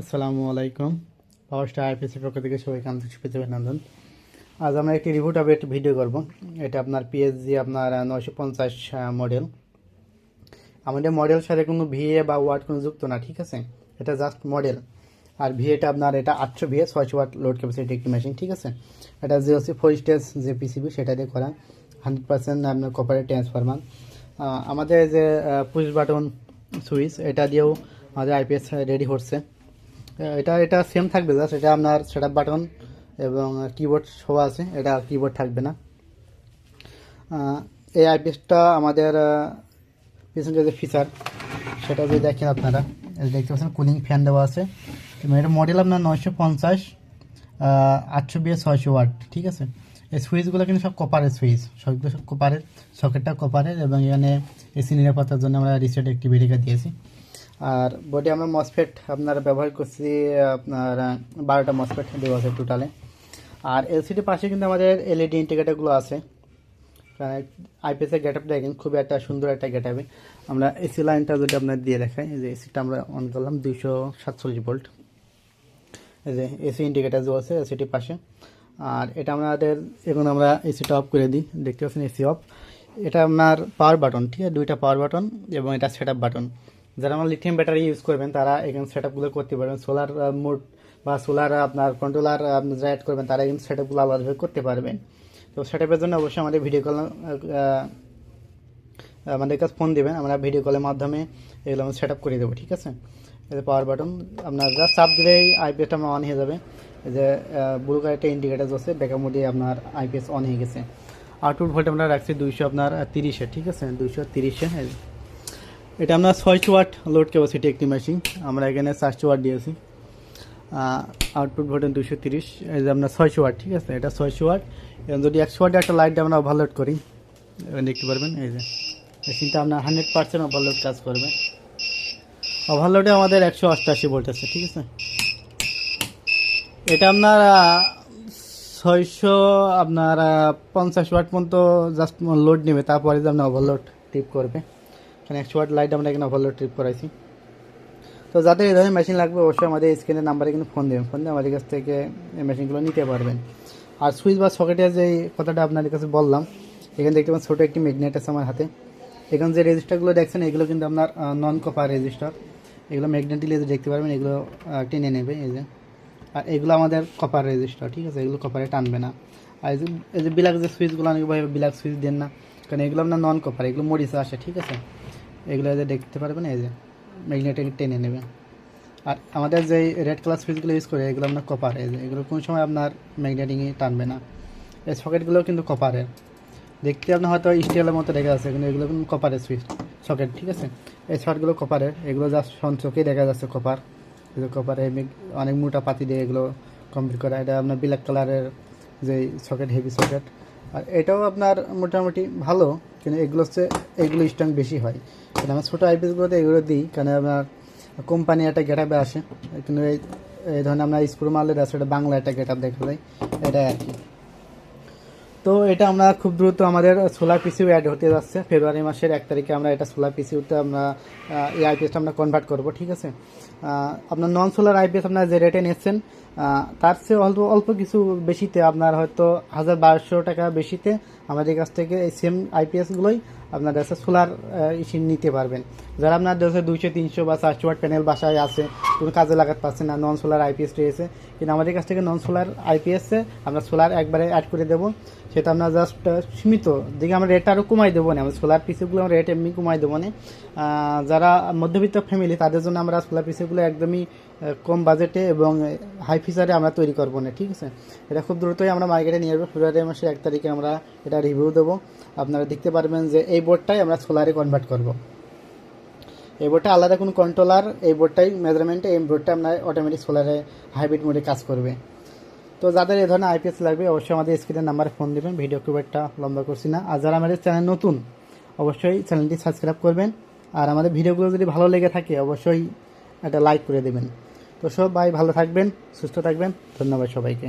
আসসালামু আলাইকুম। পাওয়ার স্টার আইপিসির পক্ষ থেকে সবাইকে আন্তরিক শুভেচ্ছা অভিনন্দন। আজ আমরা একটি রিভিউ টাবে একটি ভিডিও করব। এটা আপনার পিএসজি আপনার নয়শো পঞ্চাশ মডেল আমাদের মডেল সাথে কোনো ভিএ বা ওয়াট কোনো যুক্ত না, ঠিক আছে? এটা জাস্ট মডেল আর ভিএটা আপনার, এটা আটশো ভিএ ছয়শো ওয়াট লোড ক্যাপাসিটি একটি মেশিন ঠিক আছে? এটা হচ্ছে ফোর স্টেজ যে পিসিবি সেটা দিয়ে করা। হান্ড্রেড পার্সেন্ট আপনার কপারের ট্রান্সফরমার আমাদের যে পুশ বাটন সুইচ এটা দিয়েও আমাদের আইপিএস রেডি হচ্ছে। এটা এটা সেম থাকবে জাস্ট এটা আপনার সেটআপ বাটন এবং কিবোর্ড সহ আছে, এটা কিবোর্ড থাকবে না। এই আইপিএসটা আমাদের পিছনে যে ফিচার সেটা যদি দেখেন আপনারা দেখতে পাচ্ছেন কুলিং ফ্যান দেওয়া আছে। এবং এটা মডেল আপনার নয়শো পঞ্চাশ আটশো বিয়ে ছয়শো ওয়াট, ঠিক আছে? এই সুইচগুলো কিন্তু সব কপারের সুইচ সবগুলো সব কপারের সকেটটা কপারের এবং এখানে এসি নিরাপত্তার জন্য আমরা রিসেট একটি বেরিকা দিয়েছি। আর বডি আমরা মসফেট আপনার ব্যবহার করছি, আপনার, বারোটা মসফেট দেওয়া আছে টোটালে আর এলসিডি পাশে কিন্তু আমাদের এলইডি ইন্ডিকেটারগুলো আছে। আইপিএসের গেট আপটা দেখেন খুবই একটা সুন্দর একটা গেট আপে আমরা এসি লাইনটা যদি আপনার দিয়ে দেখাই যে এসিটা আমরা অন করলাম দুইশো সাতচল্লিশ ভোল্ট এই যে এসি ইন্ডিকেটার যে আছে এসিটির পাশে। আর এটা আমাদের, এখন আমরা এসিটা অফ করে দিই। দেখতে পাচ্ছেন এসি অফ এটা আপনার পাওয়ার বাটন ঠিক আছে? দুইটা পাওয়ার বাটন এবং এটা সেট আপ বাটন যারা আমার লিথিয়াম ব্যাটারি ইউজ করবেন, তারা এখানে সেট আপগুলো করতে পারবেন। সোলার মোড বা সোলার আপনার কন্ট্রোলার যারা অ্যাড করবেন, তারা কিন্তু সেট আপগুলো আলাদাভাবে করতে পারবেন। তো সেট আপের জন্য অবশ্যই আমাদের ভিডিও কল আমাদের কাছে ফোন দেবেন। আমরা ভিডিও কলের মাধ্যমে এগুলো আমরা সেট আপ করে দেবো, ঠিক আছে? যে পাওয়ার বাটন আপনার জাস্ট চাপ দিলেই আইপিএসটা আমার অন হয়ে যাবে। যে ব্লু কালারটা ইন্ডিকেটার আছে ব্যাকআপ মোডে আপনার আইপিএস অন হয়ে গেছে। আউটপুট ভোল্ট আমরা রাখছি দুইশো আপনার তিরিশে, ঠিক আছে? দুইশো তিরিশে এটা আমরা ছয়শো ওয়াট লোড ক্যাপাসিটি একটি মেশিন আমরা এখানে চারশো ওয়াট দিয়েছি। আউটপুট ভোটেন দুশো তিরিশ। এই যে আপনার ছয়শো ওয়াট ঠিক আছে? এটা ছয়শো ওয়াট এবং যদি একশো ওয়াটে একটা লাইট আমরা ওভারলোড করি দেখতে পারবেন, এই যে মেশিনটা আপনার হান্ড্রেড পার্সেন্ট ওভারলোড কাজ করবে। ওভারলোডে আমাদের একশো অষ্টাশি ভোল্ট আছে, ঠিক আছে? এটা আপনার ছয়শো আপনার পঞ্চাশ ওয়াট পর্যন্ত জাস্ট লোড নেবে, তারপরে যে আপনার ওভারলোড টিপ করবে। এখানে একশো ওয়াট লাইট আমরা এখানে ওভারলোড ট্রিপ করাইছি। তো যাদের এই ধরনের মেশিন লাগবে, অবশ্যই আমাদের স্ক্রিনের নাম্বারে কিন্তু ফোন দেবেন। ফোন দিয়ে আমাদের কাছ থেকে এই মেশিনগুলো নিতে পারবেন। আর সুইচ বা সকেটের যে কথাটা আপনাদের কাছে বললাম, এখানে দেখতে পাচ্ছেন ছোটো একটি ম্যাগনেট আছে আমার হাতে। এখানে যে রেজিস্টারগুলো দেখছেন, এগুলো কিন্তু আপনার নন কপার রেজিস্টার এগুলো ম্যাগনেট দিলে যে দেখতে পারবেন, এগুলো টেনে নেবে, এই যে। আর এগুলো আমাদের কপার রেজিস্টার ঠিক আছে? এগুলো কপারে টানবে না। আর এই যে এই যে বিলাক যে সুইচগুলো অনেক বিলাক সুইচ দেন না। কারণ এগুলো আপনার নন কপার এগুলো মরিচে আসে, ঠিক আছে? এগুলো যে দেখতে পারবেন, এই যে ম্যাগনেটে টেনে নেবে। আর আমাদের যে রেড কালার সুইচগুলো ইউজ করে, এগুলো আপনার কপার এই যে এগুলো কোনো সময় আপনার ম্যাগনেটিংয়ে টানবে না। এই সকেটগুলো কিন্তু কপারের দেখতে আপনার হয়তো স্টিলের মতো দেখা যাচ্ছে, কিন্তু এগুলো কিন্তু কপারের সুইচ সকেট ঠিক আছে? এই সকেটগুলো কপারের এগুলো জাস্ট সঞ্চকেই দেখা যাচ্ছে কপার এগুলো কপারে অনেক মোটা পাতি দিয়ে এগুলো কমপ্লিট করা। এটা আপনার ব্ল্যাক কালারের যে সকেট হেভি সকেট আর এটাও আপনার মোটামুটি ভালো। কিন্তু এগুলো হচ্ছে, এগুলো স্ট্রং বেশি হয়। কিন্তু আমার ছোটো আইপিএসগুলোতে এগুলো দিই, কারণ আমার কোম্পানি একটা গেট আপে আসে। কিন্তু এই এই ধরনের আমরা স্ক্রু মারলে আছে এটা বাংলা একটা গেট আপ দেখা যায় এটা আর কি। তো এটা আমরা খুব দ্রুত আমাদের সোলার পিসিও অ্যাড হতে যাচ্ছে। ফেব্রুয়ারি মাসের এক তারিখে আমরা এটা সোলার পিসিউতে আমরা এই আইপিএসটা আমরা কনভার্ট করব, ঠিক আছে? আপনার নন সোলার আইপিএস আপনার যে রেটে নিচ্ছেন তার চেয়ে অল্প অল্প কিছু বেশিতে আপনার হয়তো হাজার বারোশো টাকা বেশিতে আমাদের কাছ থেকে এই সেম আইপিএসগুলোই আপনার কাছে সোলার ইসিন নিতে পারবেন। যারা আপনার দেশে দুইশো, তিনশো বা চারশো ওয়াট প্যানেল বাসায় আছে, কোনো কাজে লাগাতে পারছেন না নন সোলার আইপিএস রয়েছে, কিন্তু আমাদের কাছ থেকে নন সোলার আইপিএসে আমরা সোলার একবারে অ্যাড করে দেবো। সেটা আমরা জাস্ট সীমিত। দিকে আমরা রেট আরও কমাই দেবো না আমরা সোলার পিসিগুলো আমরা রেট এমনি কমাই দেবো না। যারা মধ্যবিত্ত ফ্যামিলি তাদের জন্য আমরা সোলার পিসিগুলো একদমই কম বাজেটে এবং হাই ফিচারে আমরা তৈরি করব না, ঠিক আছে? এটা খুব দ্রুতই আমরা মার্কেটে নিয়ে আসব। ফেব্রুয়ারি মাসের এক তারিখে আমরা এটা রিভিউ দেবো। আপনারা দেখতে পারবেন যে এই বোর্ডটাই আমরা সোলারে কনভার্ট করব। এই বোর্ডটা আলাদা কোনো কন্ট্রোলার এই বোর্ডটাই মেজারমেন্টে এই বোর্ডটা আপনার অটোমেটিক সোলারে হাইব্রিড মোডে কাজ করবে। তো যাদের এই ধরনের আইপিএস লাগবে, অবশ্যই আমাদের স্ক্রিনের নাম্বারে ফোন দেবেন ভিডিও খুব একটা লম্বা করছি না। আর যারা আমাদের চ্যানেল নতুন, অবশ্যই চ্যানেলটি সাবস্ক্রাইব করবেন। আর আমাদের ভিডিওগুলো যদি ভালো লেগে থাকে, অবশ্যই একটা লাইক করে দেবেন। তো সব ভাই ভালো থাকবেন, সুস্থ থাকবেন। ধন্যবাদ সবাইকে।